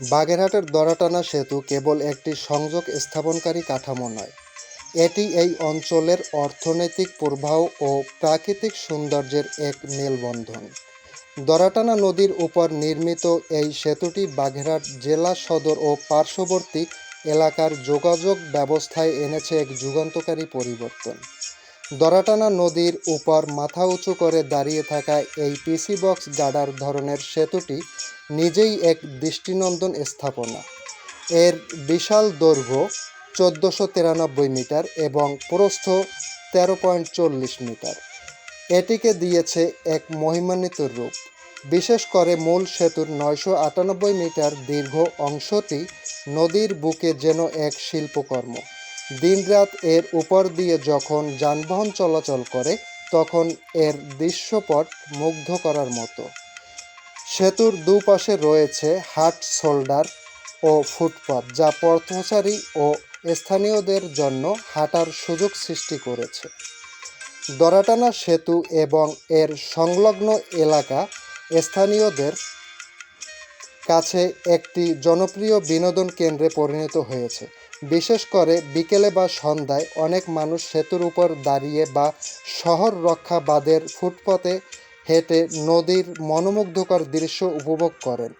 বাগেরহাটের দড়াটানা সেতু কেবল একটি সংযোগ স্থাপনকারী কাঠামো নয়। এটি এই অঞ্চলের অর্থনৈতিক প্রবাহ ও প্রাকৃতিক সৌন্দর্যের এক মেলবন্ধন। দড়াটানা নদীর উপর নির্মিত এই সেতুটি বাগেরহাট জেলা সদর ও পার্শ্ববর্তী এলাকার যোগাযোগ ব্যবস্থায় এনেছে এক যুগান্তকারী পরিবর্তন। দড়াটানা নদীর উপর মাথা উঁচু করে দাঁড়িয়ে থাকা এই পিসি বক্স গাডার ধরনের সেতুটি নিজেই এক দৃষ্টিনন্দন স্থাপনা। এর বিশাল দৈর্ঘ্য চোদ্দোশো তিরানব্বই মিটার এবং প্রস্থ তেরো পয়েন্ট চল্লিশ মিটার। এটিকে দিয়েছে এক মহিমান্বিত রূপ। বিশেষ করে মূল সেতুর নয়শো আটানব্বই মিটার দীর্ঘ অংশটি নদীর বুকে যেন এক শিল্পকর্ম। দিনরাত এর উপর দিয়ে যখন যানবাহন চলাচল করে, তখন এর দৃশ্যপট মুগ্ধ করার মতো। সেতুর দুপাশে রয়েছে হাট শোল্ডার ও ফুটপাত, যা পথচারী ও স্থানীয়দের জন্য হাঁটার সুযোগ সৃষ্টি করেছে। দরাটানা সেতু এবং এর সংলগ্ন এলাকা স্থানীয়দের কাছে একটি জনপ্রিয় বিনোদন কেন্দ্রে পরিণত হয়েছে। বিশেষ করে বিকেলে বা সন্ধ্যায় অনেক মানুষ সেতুর উপর দাঁড়িয়ে বা শহর রক্ষা বাঁধের ফুটপথে হেঁটে নদীর মনোমুগ্ধকর দৃশ্য উপভোগ করেন।